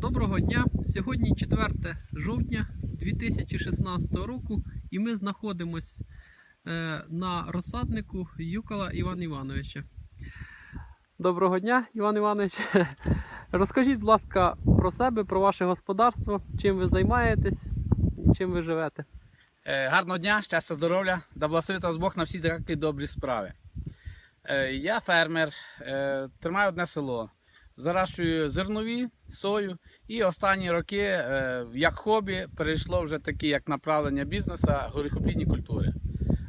Доброго дня! Сьогодні 4 жовтня 2016 року і ми знаходимось е, на розсаднику Юкола Івана Івановича. Доброго дня, Іван Іванович. Розкажіть, будь ласка, про себе, про ваше господарство, чим ви займаєтесь, чим ви живете. Е, Гарного дня, щастя, здоров'я, да благословить вас Бог на всі такі добрі справи. Е, Я фермер, тримаю одне село, зарощую зернові, сою і останні роки, е, як хобі, перейшло вже такі як направлення бізнесу горіхоплідні культури.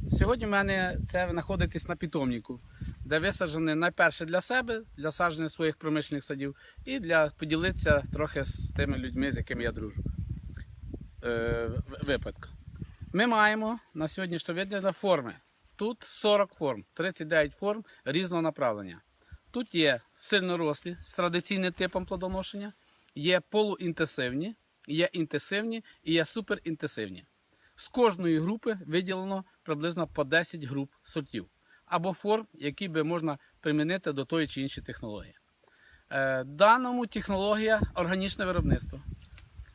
Сьогодні в мене це ви знаходитесь на питомнику, де висаджені найперше для себе, для садження своїх промишлених садів, і для поділитися трохи з тими людьми, з якими я дружу. Е, випадку. Ми маємо на сьогоднішній вигляд форми. Тут 40 форм, 39 форм різного направлення. Тут є сильнорослі з традиційним типом плодоношення, є полуінтенсивні, є інтенсивні і є суперінтенсивні. З кожної групи виділено приблизно по 10 груп сортів або форм, які би можна примінити до тої чи іншої технології. Е, даному технологія органічне виробництво.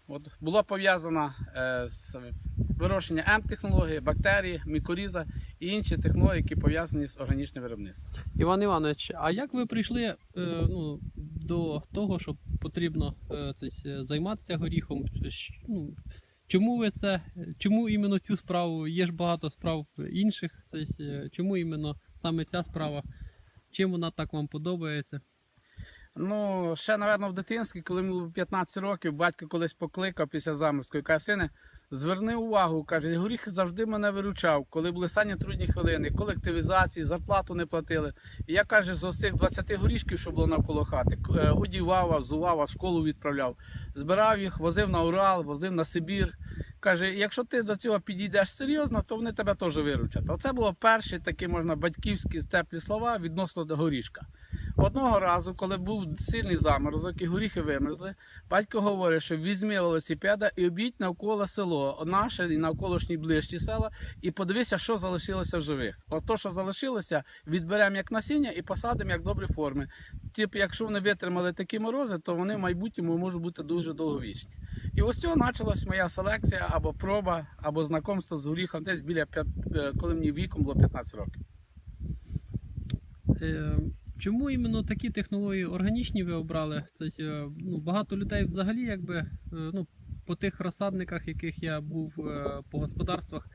От, було пов'язано е, з вирощення М-технології, бактерії, мікоріза і інші технології, які пов'язані з органічним виробництвом. Іван Іванович, а як ви прийшли е, ну, до того, що потрібно е, це, займатися горіхом? Ну, чому ви це? Чому іменно цю справу? Є ж багато справ інших. Це, е, чому іменно саме ця справа? Чим вона так вам подобається? Ну, ще, напевно, в дитинстві, коли мені було 15 років, батько колись покликав після заморської, каже, сине, зверни увагу, каже, горіх завжди мене виручав, коли були самі трудні хвилини, колективізації, зарплату не платили. І я каже, з усіх 20 горішків, що було навколо хати, е, одівав, взував, школу відправляв, збирав їх, возив на Урал, возив на Сибір. Каже, якщо ти до цього підійдеш серйозно, то вони тебе теж виручать. Оце було перші такі, можна, батьківські теплі слова відносно до горішка. Одного разу, коли був сильний заморозок і горіхи вимерзли, батько говорить, що візьми велосипеда і обійдь навколо село, наше і навколишні ближчі села, і подивися, що залишилося в живих. От то, що залишилося, відберемо як насіння і посадимо як добрі форми. Типу, якщо вони витримали такі морози, то вони в майбутньому можуть бути дуже довговічні. І ось цього почалась моя селекція або проба, або знакомство з горіхом десь біля е, коли мені віком було 15 років. Чому іменно такі технології органічні ви обрали? Це е, ну, багато людей взагалі, якби е, ну, по тих розсадниках, яких я був е, по господарствах,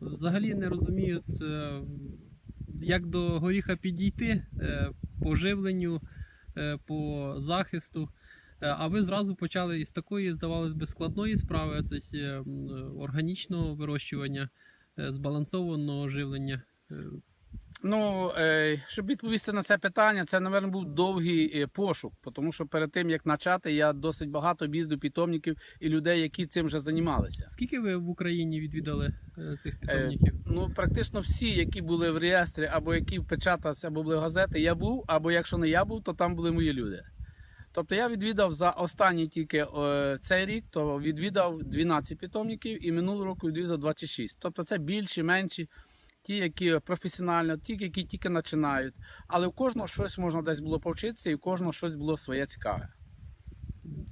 взагалі не розуміють, як до горіха підійти по живленню, по захисту. А ви зразу почали із такої, здавалось би, складної справи, це органічного вирощування, збалансованого живлення. Ну, е, щоб відповісти на це питання, це, напевно, був довгий е, пошук, тому що перед тим, як почати, я досить багато об'їздив питомників і людей, які цим вже займалися. Скільки ви в Україні відвідали е, цих питомників? Ну, практично всі, які були в реєстрі, або які печаталися, або були газети, я був, або якщо не я був, то там були мої люди. Тобто я відвідав за останній тільки е, цей рік, то відвідав 12 питомників і минулого року відвідав 26. Тобто це більші, менші, ті, які професіонально, ті, які тільки починають. Але у кожного щось можна десь було повчитися, і у кожного щось було своє цікаве.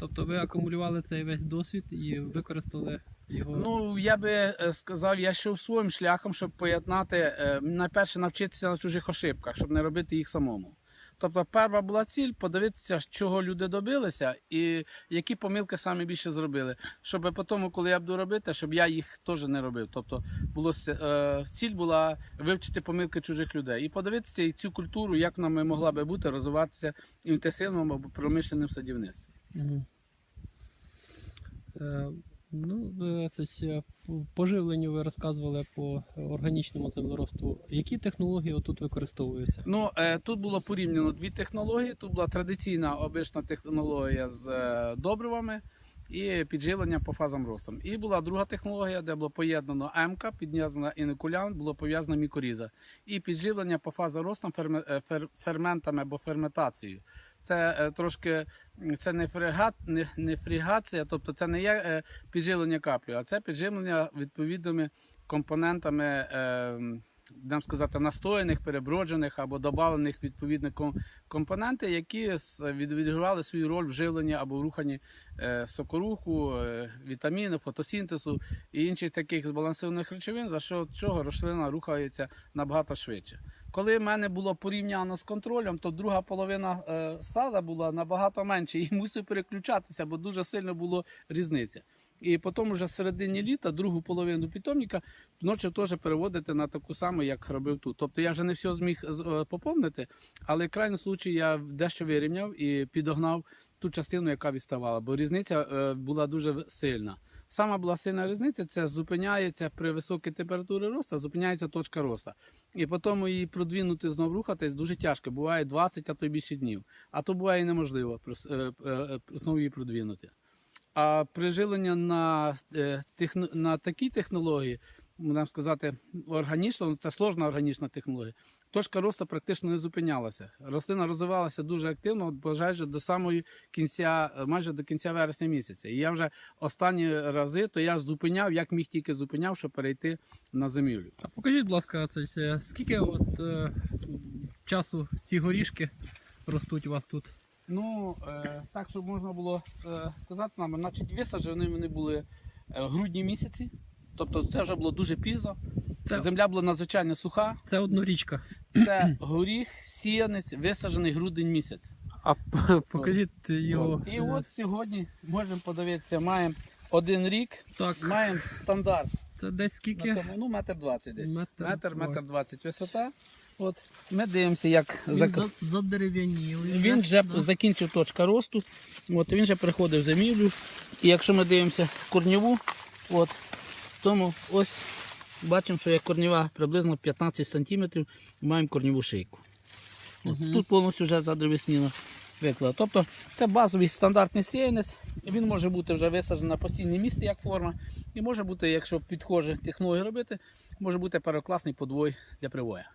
Тобто ви акумулювали цей весь досвід і використали його. Ну, я би е, сказав, я йшов своїм шляхом, щоб поєднати, е, найперше навчитися на чужих ошибках, щоб не робити їх самому. Тобто, перша була ціль подивитися, чого люди добилися, і які помилки самі більше зробили. Щоб потім, коли я буду робити, щоб я їх теж не робив. Тобто, було е, ціль була вивчити помилки чужих людей і подивитися і цю культуру, як вона могла би бути, розвиватися в інтенсивному або промишленому садівництві. Мгм. Е, ну, е, це ж, е, по ви розказували по органічному землеробству. Які технології отут використовуються? Ну, е, тут було порівняно дві технології. Тут була традиційна обична технологія з добривами і підживлення по фазам росту. І була друга технологія, де було поєднано МК, підв'язана інокулян, було пов'язана мікоріза. І підживлення по фазам фер- ферментами або ферментацією. Це е, трошки це не, фрегат, не, не фрігація, тобто це не є е, підживлення каплю, а це підживлення відповідними компонентами. Будемо сказати, настояних, переброджених або додавлених відповідні компоненти, які відігравали свою роль в живленні або в руханні е, сокоруху, е, вітаміну, фотосінтезу і інших таких збалансованих речовин, за що чого рослина рухається набагато швидше. Коли в мене було порівняно з контролем, то друга половина е, сада була набагато менше і мусив переключатися, бо дуже сильно було різниця. І потім вже в середині літа другу половину питомника почав теж переводити на таку саму, як робив тут. Тобто я вже не все зміг е, поповнити, але в крайньому случаї я дещо вирівняв і підогнав ту частину, яка відставала, бо різниця е, була дуже сильна. Сама була сильна різниця, це зупиняється при високій температурі росту, зупиняється точка росту. І потім її продвинути знову рухатись дуже тяжко. Буває 20, а то й більше днів. А то буває і неможливо е, знову її продвинути. А прижилення на, е, на такій технології, можна сказати, органічно, ну, це сложна органічна технологія. Точка росту практично не зупинялася. Рослина розвивалася дуже активно, майже до самої кінця, майже до кінця вересня місяця. І я вже останні рази то я зупиняв, як міг тільки зупиняв, щоб перейти на зимівлю. А покажіть, будь ласка, це, скільки от, е, часу ці горішки ростуть у вас тут? Ну, е, так, щоб можна було е, сказати нам, значить, висаджені вони були е, в грудні місяці. Тобто це вже було дуже пізно. Це, Земля була надзвичайно суха. це однорічка. Це горіх, сіянець, висаджений грудень місяць. А п- покажіть його. І от сьогодні можемо подивитися, маємо один рік, Так, маємо стандарт. це десь На скільки? тому, ну, метр двадцять десь. Метр Метр, двадцять висота. От. Ми дивимося, як Він зак... задерев'янілий. Він вже да? закінчив точка росту, от, він вже приходив в зимівлю. І якщо ми дивимося корніву, от, тому ось бачимо, що є корнєва приблизно 15 см, маємо корніву шийку. От, Мгм. Тут повністю вже задревесніно виклад. Тобто це базовий стандартний сіянець. Він може бути вже висаджений на постійне місце як форма. І може бути, якщо підхоже технологію робити, може бути перекласний подвой для привоя.